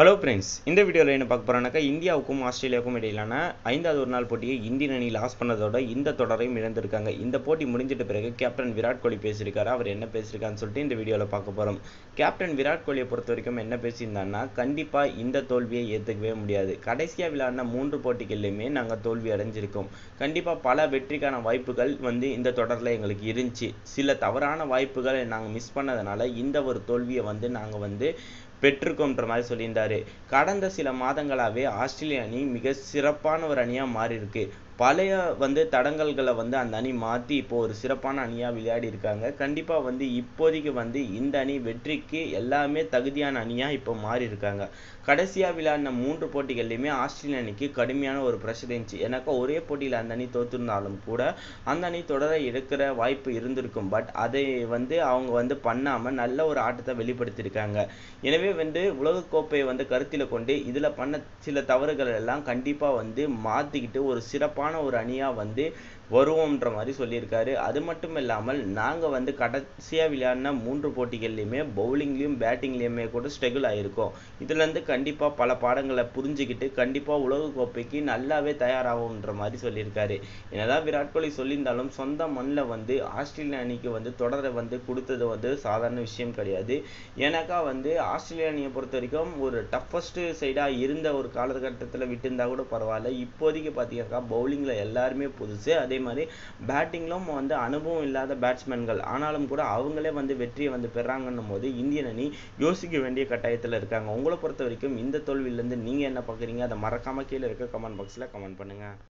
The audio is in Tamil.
ஹலோ ஃப்ரெண்ட்ஸ் இந்த வீடியோவில் என்ன பார்க்க போகிறோம்னாக்கா இந்தியாவுக்கும் ஆஸ்திரேலியாவுக்கும் இடையிலான ஐந்தாவது ஒரு நாள் போட்டியை இந்தியன் அணி லாஸ் பண்ணதோட இந்த தொடரையும் இழந்திருக்காங்க. இந்த போட்டி முடிஞ்சிட்ட பிறகு கேப்டன் விராட் கோலி பேசியிருக்காரு. அவர் என்ன பேசியிருக்காருன்னு சொல்லிட்டு இந்த வீடியோவில் பார்க்க போகிறோம் கேப்டன் விராட் கோலியை பொறுத்த வரைக்கும் என்ன பேசியிருந்தாருன்னா கண்டிப்பாக இந்த தோல்வியை ஏற்றுக்கவே முடியாது. கடைசியாக விளையாடின மூன்று போட்டிகள்லையுமே நாங்கள் தோல்வி அடைஞ்சிருக்கோம். கண்டிப்பாக பல வெற்றிக்கான வாய்ப்புகள் வந்து இந்த தொடரில் எங்களுக்கு இருந்துச்சு. சில தவறான வாய்ப்புகளை நாங்கள் மிஸ் பண்ணதுனால இந்த ஒரு தோல்வியை வந்து நாங்கள் வந்து பெற்றிருக்கோன்ற மாதிரி சொல்லியிருந்தாரு. கடந்த சில மாதங்களாகவே ஆஸ்திரேலிய அணி மிக சிறப்பான ஒரு அணியாக மாறி இருக்கு பழைய வந்து தடங்கல்களை வந்து அந்த அணி மாற்றி இப்போ ஒரு சிறப்பான அணியாக விளையாடி இருக்காங்க. கண்டிப்பாக வந்து இப்போதைக்கு வந்து இந்த அணி வெற்றிக்கு எல்லாமே தகுதியான அணியாக இப்போ மாறி இருக்காங்க. கடைசியாக விளையாடின மூன்று போட்டிகள்லையுமே ஆஸ்திரேலிய அணிக்கு கடுமையான ஒரு ப்ரெஷர் இருந்துச்சு. ஏன்னாக்கா ஒரே போட்டியில் அந்த அணி தோற்றிருந்தாலும் கூட அந்த அணி தொடர எடுக்கிற வாய்ப்பு இருந்திருக்கும். பட் அதை வந்து அவங்க வந்து பண்ணாமல் நல்ல ஒரு ஆட்டத்தை வெளிப்படுத்தியிருக்காங்க. எனவே வந்து உலகக்கோப்பையை வந்து கருத்தில் கொண்டு இதில் பண்ண சில தவறுகள் எல்லாம் கண்டிப்பாக வந்து மாற்றிக்கிட்டு ஒரு சிறப்பான ஒரு அணியாக வந்து வருவோம்ன்ற மாதிரி சொல்லியிருக்காரு. அது மட்டும் இல்லாமல் நாங்கள் வந்து கடைசியாக விளையாடின மூன்று போட்டிகள்லையுமே பவுலிங்லேயும் பேட்டிங்லேயுமே கூட ஸ்ட்ரகிள் ஆகிருக்கோம் இதுலேருந்து கண்டிப்பாக பல பாடங்களை புரிஞ்சுக்கிட்டு கண்டிப்பாக உலகக்கோப்பைக்கு நல்லாவே தயாராகும்ன்ற மாதிரி சொல்லியிருக்காரு. என்னதான் விராட் கோலி சொல்லியிருந்தாலும் சொந்த மண்ணில் வந்து ஆஸ்திரேலிய அணிக்கு வந்து தொடரை வந்து கொடுத்தது வந்து சாதாரண விஷயம் கிடையாது. ஏன்னாக்கா வந்து ஆஸ்திரேலிய அணியை பொறுத்த வரைக்கும் ஒரு டஃபஸ்ட்டு சைடாக இருந்த ஒரு காலகட்டத்தில் விட்டுருந்தா கூட பரவாயில்ல. இப்போதைக்கு பார்த்தீங்கன்னாக்கா பவுலிங்கில் எல்லாருமே புதுசு. அதே மாதிரி பேட்டிங்லும் வந்து அனுபவம் இல்லாத பேட்ஸ்மேன்கள் ஆனாலும் கூட அவங்களே வந்து வெற்றியை வந்து பெறாங்கன்னும் போது இந்தியன் அணி யோசிக்க வேண்டிய கட்டாயத்தில் இருக்காங்க. உங்களை பொறுத்த வரைக்கும் இந்த தோல்வியிலேருந்து நீங்கள் என்ன பார்க்குறீங்க அதை மறக்காமல் கீழே இருக்க கமெண்ட் பாக்ஸில் கமெண்ட் பண்ணுங்கள்